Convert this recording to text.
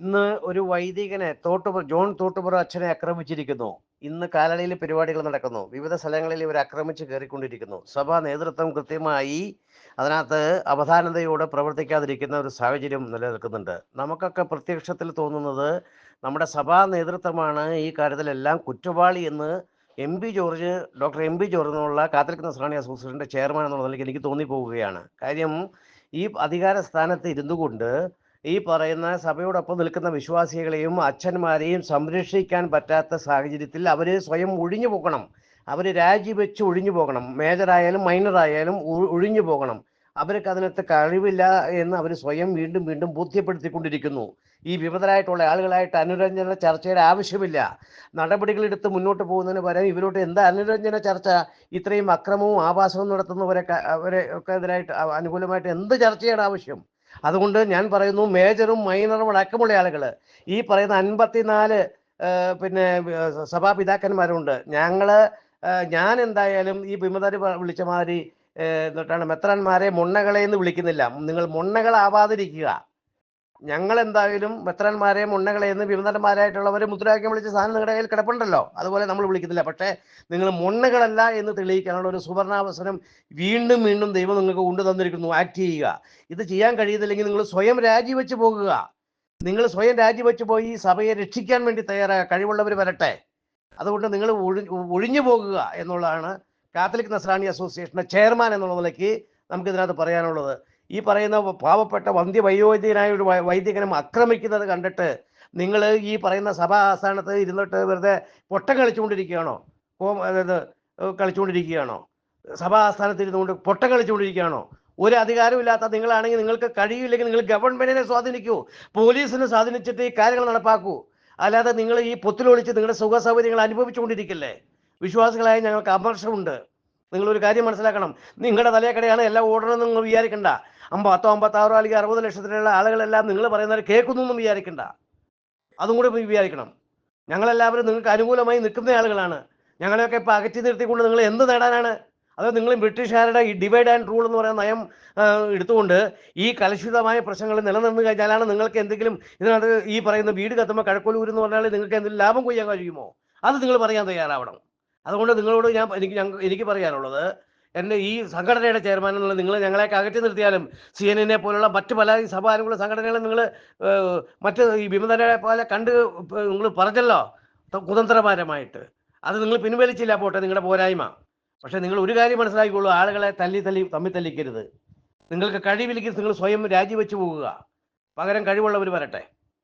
ഇന്ന് ഒരു വൈദികനെ തോട്ടുപുറ ജോൺ തോട്ടുപുറ അച്ഛനെ ആക്രമിച്ചിരിക്കുന്നു. ഇന്ന് കാലടിയിൽ പരിപാടികൾ നടക്കുന്നു. വിവിധ സ്ഥലങ്ങളിൽ ഇവർ ആക്രമിച്ച് കയറിക്കൊണ്ടിരിക്കുന്നു. സഭാ നേതൃത്വം കൃത്യമായി അതിനകത്ത് അവധാനതയോടെ പ്രവർത്തിക്കാതിരിക്കുന്ന ഒരു സാഹചര്യം നിലനിൽക്കുന്നുണ്ട്. നമുക്കൊക്കെ പ്രത്യക്ഷത്തിൽ തോന്നുന്നത് നമ്മുടെ സഭാ നേതൃത്വമാണ് ഈ കാര്യത്തിലെല്ലാം കുറ്റവാളി എന്ന് M P George doctor M P George എന്നുള്ള കാത്തിരിക്കുന്ന സ്രാണി അസോസിയേഷന്റെ ചെയർമാൻ എന്നുള്ള നിലയ്ക്ക് എനിക്ക് തോന്നിപ്പോവുകയാണ് കാര്യം ഈ അധികാര സ്ഥാനത്ത് ഇരുന്നു കൊണ്ട് ഈ പറയുന്ന സഭയോടൊപ്പം നിൽക്കുന്ന വിശ്വാസികളെയും അച്ഛന്മാരെയും സംരക്ഷിക്കാൻ പറ്റാത്ത സാഹചര്യത്തിൽ അവർ സ്വയം ഒഴിഞ്ഞു പോകണം. അവർ രാജിവെച്ച് ഒഴിഞ്ഞു പോകണം. മേജറായാലും മൈനറായാലും ഒഴിഞ്ഞു പോകണം. അവർക്ക് അതിനകത്ത് കഴിവില്ല എന്ന് അവർ സ്വയം വീണ്ടും വീണ്ടും ബോധ്യപ്പെടുത്തിക്കൊണ്ടിരിക്കുന്നു. ഈ വിമതരായിട്ടുള്ള ആളുകളായിട്ട് അനുരഞ്ജന ചർച്ചയുടെ ആവശ്യമില്ല. നടപടികളെടുത്ത് മുന്നോട്ട് പോകുന്നതിന് പകരം ഇവരോട്ട് എന്താ അനുരഞ്ജന ചർച്ച? ഇത്രയും അക്രമവും ആവാസവും നടത്തുന്നവരൊക്കെ അവരെ ഒക്കെ എതിരായിട്ട് അനുകൂലമായിട്ട് എന്ത് ചർച്ചയുടെ ആവശ്യം? അതുകൊണ്ട് ഞാൻ പറയുന്നു മേജറും മൈനറും അടക്കമുള്ള ആളുകൾ ഈ പറയുന്ന അൻപത്തിനാല് പിന്നെ സഭാപിതാക്കന്മാരുണ്ട്. ഞങ്ങൾ ഞാൻ എന്തായാലും ഈ വിമതര് വിളിച്ച മാതിരി എന്നിട്ടാണ് മെത്രാന്മാരെ മുണ്ണകളെ എന്ന് വിളിക്കുന്നില്ല. നിങ്ങൾ മുണ്ണകളാവാതിരിക്കുക. ഞങ്ങൾ എന്തായാലും മെത്രാന്മാരെ മുണ്ണകളെ എന്ന് വിമതന്മാരായിട്ടുള്ളവരെ മുദ്രാവാക്യം വിളിച്ച സാധനം നിങ്ങളുടെ കയ്യിൽ കിടപ്പുണ്ടല്ലോ. അതുപോലെ നമ്മൾ വിളിക്കുന്നില്ല. പക്ഷേ നിങ്ങൾ മുണ്ണകളല്ല എന്ന് തെളിയിക്കാനുള്ള ഒരു സുവർണാവസരം വീണ്ടും വീണ്ടും ദൈവം നിങ്ങൾക്ക് കൊണ്ടു തന്നിരിക്കുന്നു. ആക്ട് ചെയ്യുക. ഇത് ചെയ്യാൻ കഴിയുന്നില്ലെങ്കിൽ നിങ്ങൾ സ്വയം രാജിവെച്ച് പോകുക. നിങ്ങൾ സ്വയം രാജിവെച്ച് പോയി സഭയെ രക്ഷിക്കാൻ വേണ്ടി തയ്യാറാകുക. കഴിവുള്ളവർ വരട്ടെ. അതുകൊണ്ട് നിങ്ങൾ ഒഴി ഒഴിഞ്ഞു പോകുക എന്നുള്ളതാണ് കാത്തലിക് നസ്രാണി അസോസിയേഷന്റെ ചെയർമാൻ എന്നുള്ള നിലയ്ക്ക് നമുക്കിതിനകത്ത് പറയാനുള്ളത്. ഈ പറയുന്ന പാവപ്പെട്ട വന്ധ്യവയോധികനായ ഒരു വൈദികനെ ആക്രമിക്കുന്നത് കണ്ടിട്ട് നിങ്ങൾ ഈ പറയുന്ന സഭാ ആസ്ഥാനത്ത് ഇരുന്നിട്ട് വെറുതെ പൊട്ടം കളിച്ചുകൊണ്ടിരിക്കുകയാണോ? ഹോം അതായത് കളിച്ചുകൊണ്ടിരിക്കുകയാണോ? സഭാ ആസ്ഥാനത്ത് ഇരുന്നുകൊണ്ട് പൊട്ടം കളിച്ചുകൊണ്ടിരിക്കുകയാണോ? ഒരു അധികാരമില്ലാത്ത നിങ്ങളാണെങ്കിൽ നിങ്ങൾക്ക് കഴിയില്ലെങ്കിൽ നിങ്ങൾ ഗവൺമെന്റിനെ സ്വാധീനിക്കൂ പോലീസിനെ സ്വാധീനിച്ചിട്ട് ഈ കാര്യങ്ങൾ നടപ്പാക്കൂ. അല്ലാതെ നിങ്ങൾ ഈ പൊത്തിലൊളിച്ച് നിങ്ങളുടെ സുഖ സൗകര്യങ്ങൾ അനുഭവിച്ചുകൊണ്ടിരിക്കില്ലേ? വിശ്വാസികളായ ഞങ്ങൾക്ക് അമർഷമുണ്ട് നിങ്ങൾ ഒരു കാര്യം മനസ്സിലാക്കണം. നിങ്ങളുടെ തലയക്കടയാണ് എല്ലാം ഓടണമെന്ന് നിങ്ങൾ വിചാരിക്കണ്ട. അമ്പത്തോ അമ്പത്താറോ അല്ലെങ്കിൽ അറുപത് ലക്ഷത്തിലുള്ള ആളുകളെല്ലാം നിങ്ങൾ പറയുന്നത് കേൾക്കുന്നു എന്നും വിചാരിക്കണ്ട. അതും കൂടി വിചാരിക്കണം. ഞങ്ങളെല്ലാവരും നിങ്ങൾക്ക് അനുകൂലമായി നിൽക്കുന്ന ആളുകളാണ്. ഞങ്ങളെയൊക്കെ ഇപ്പം അകറ്റി നിർത്തിക്കൊണ്ട് നിങ്ങൾ എന്ത് നേടാനാണ്? അത് നിങ്ങൾ ബ്രിട്ടീഷുകാരുടെ ഈ ഡിവൈഡ് ആൻഡ് റൂൾ എന്ന് പറയുന്ന നയം എടുത്തുകൊണ്ട് ഈ കലുഷിതമായ പ്രശ്നങ്ങൾ നിലനിന്ന് കഴിഞ്ഞാലാണ് നിങ്ങൾക്ക് എന്തെങ്കിലും ഇതിനകത്ത് ഈ പറയുന്ന വീട് കത്തുമ്പോൾ കഴക്കൊലൂർ എന്ന് പറഞ്ഞാൽ നിങ്ങൾക്ക് എന്തെങ്കിലും ലാഭം കൊയ്യാൻ കഴിയുമോ? അത് നിങ്ങൾ പറയാൻ തയ്യാറാവണം. അതുകൊണ്ട് നിങ്ങളോട് ഞാൻ എനിക്ക് എനിക്ക് പറയാനുള്ളത് എന്റെ ഈ സംഘടനയുടെ ചെയർമാൻ എന്നുള്ള നിങ്ങൾ ഞങ്ങളെ അകറ്റി നിർത്തിയാലും സി എൻ എന്നെ പോലുള്ള മറ്റ് പല ഈ സഭാനുകൂല സംഘടനകളും നിങ്ങൾ മറ്റ് ഈ വിമതരെ പോലെ കണ്ട് നിങ്ങൾ പറഞ്ഞല്ലോ. കുതന്ത്രപരമായിട്ട്. അത് നിങ്ങൾ പിൻവലിച്ചില്ല പോട്ടെ നിങ്ങളുടെ പോരായ്മ. പക്ഷേ നിങ്ങൾ ഒരു കാര്യം മനസ്സിലാക്കിക്കോളൂ. ആളുകളെ തല്ലി തല്ലി തമ്മി തല്ലിക്കരുത്. നിങ്ങൾക്ക് കഴിവില്ലെങ്കിൽ നിങ്ങൾ സ്വയം രാജിവെച്ച് പോകുക പകരം കഴിവുള്ളവർ വരട്ടെ.